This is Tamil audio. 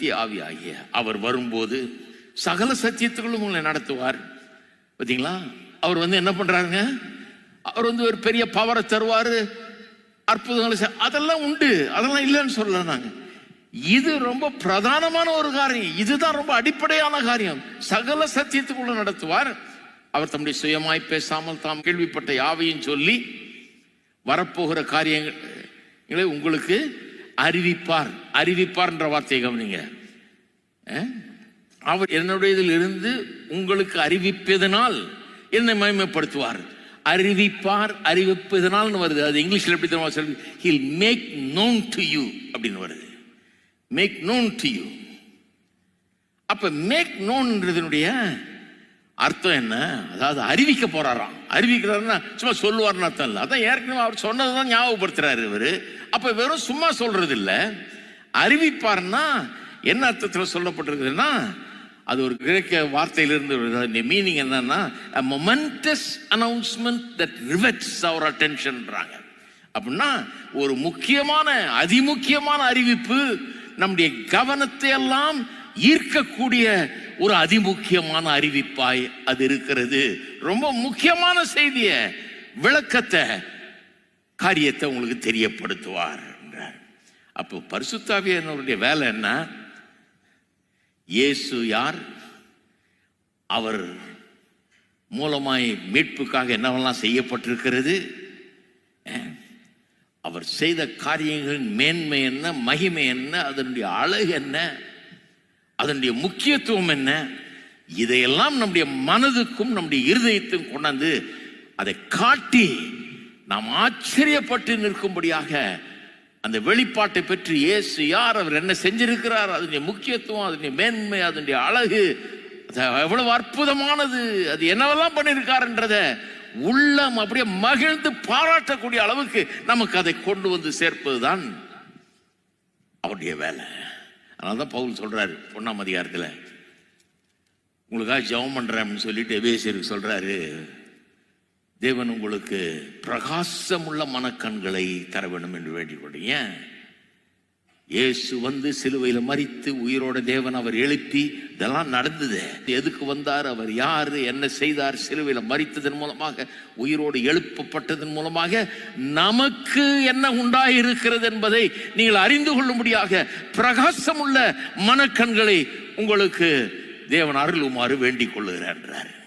ஆவி ஆகிய அவர் வரும்போது சகல சத்தியத்துக்குள்ளும் உங்களை நடத்துவார். பார்த்தீங்களா? அவர் வந்து என்ன பண்றாருங்க? அவர் வந்து ஒரு பெரிய பவரை தருவார். அற்புதங்களை அதெல்லாம் உண்டு. அதெல்லாம் இல்லைன்னு சொல்லல நாங்க இது ரொம்ப பிரதானமான ஒரு காரியம். இதுதான் ரொம்ப அடிப்படையான காரியம். சகல சத்தியத்துக்குள்ள நடத்துவார். அவர் தம்முடைய சுயமாய் பேசாமல் தாம் கேள்விப்பட்ட யாவையும் சொல்லி வரப்போகிற காரியங்களை உங்களுக்கு அறிவிப்பார். அறிவிப்பார்ன்ற வார்த்தையை கவனிங்க. அவர் என்னுடையதில் இருந்து உங்களுக்கு அறிவிப்பதனால் என்னை மகிமைப்படுத்துவார். அறிவிப்பார் அறிவிப்பதனால்னு வருது. அது இங்கிலீஷில் எப்படி தெரியுமா சொல்லி hill make known to you அப்படின்னு வருது. மேக் நோன் டு யூ அப்ப மேக் நோன்ன்றதுனுடைய அர்த்தம் என்ன? அதாவது அறிவிக்க போறாராம். அறிவிக்கிறாருன்னா சும்மா சொல்லுவார்னு அர்த்தம் இல்லை. அதான் ஏற்கனவே அவர் சொன்னதுதான் ஞாபகப்படுத்துறாரு இவர். அப்ப வெறும் சும்மா சொல்றது இல்ல அறிவிப்பார்னா என்ன அர்த்தத்தில் சொல்லப்பட்டிருக்குதுன்னா அது ஒரு கிரேக்க வார்த்தையிலிருந்து மீனிங் என்னன்னா momentous announcement that rivets our அட்டென்ஷன்றாங்க அப்படின்னா ஒரு முக்கியமான அதிமுக்கியமான அறிவிப்பு நம்முடைய கவனத்தை எல்லாம் ஈர்க்கக்கூடிய ஒரு அதிமுக்கியமான அறிவிப்பாய் அது இருக்கிறது. ரொம்ப முக்கியமான செய்திய விளக்கத்தை காரியத்தை உங்களுக்கு தெரியப்படுத்துவார் என்றார். அப்போ பரிசுத்தாவியனுடைய வேலை என்ன? இயேசு யார்? அவர் மூலமாய் மீட்புக்காக என்னவெல்லாம் செய்யப்பட்டிருக்கிறது? அவர் செய்த காரியங்களின் மேன்மை என்ன? மகிமை என்ன? அதனுடைய அழகு என்ன? அதனுடைய முக்கியத்துவம் என்ன? இதையெல்லாம் நம்முடைய மனதுக்கும் நம்முடைய இருதயத்துக்கும் கொண்டாந்து அதை காட்டி நாம் ஆச்சரியப்பட்டு நிற்கும்படியாக அந்த வெளிப்பாட்டை பெற்று இயேசு யார்? அவர் என்ன செஞ்சிருக்கிறார்? அதனுடைய முக்கியத்துவம் அதனுடைய மேன்மை அதனுடைய அழகு அது எவ்வளவு அற்புதமானது. அது என்னவெல்லாம் பண்ணியிருக்காருன்றத உள்ளம் அப்படியே மகிழ்ந்து பாராட்டக்கூடிய அளவுக்கு நமக்கு அதை கொண்டு வந்து சேர்ப்பதுதான் அவருடைய வேலை. அதனால தான் பவுல் சொல்றாரு பொன்னாம் அதிகாரத்தில் உங்களுக்காக ஜெபம் பண்றேன் அப்படின்னு சொல்லிட்டு எபேசியருக்கு சொல்றாரு. தேவன் உங்களுக்கு பிரகாசமுள்ள மனக்கண்களை தர வேண்டும் என்று வேண்டிக் ஏன்? இயேசு வந்து சிலுவையில் மறித்து உயிரோட தேவன் அவர் எழுப்பி இதெல்லாம் நடந்தது. எதுக்கு வந்தார்? அவர் யார்? என்ன செய்தார்? சிலுவையில் மறித்ததன் மூலமாக உயிரோடு எழுப்பப்பட்டதன் மூலமாக நமக்கு என்ன உண்டாயிருக்கிறது என்பதை நீங்கள் அறிந்து கொள்ளும்படியாக பிரகாசமுள்ள மனக்கண்களை உங்களுக்கு தேவன் அருளுமாறு வேண்டிக் கொள்ளுகிறார் என்றார்.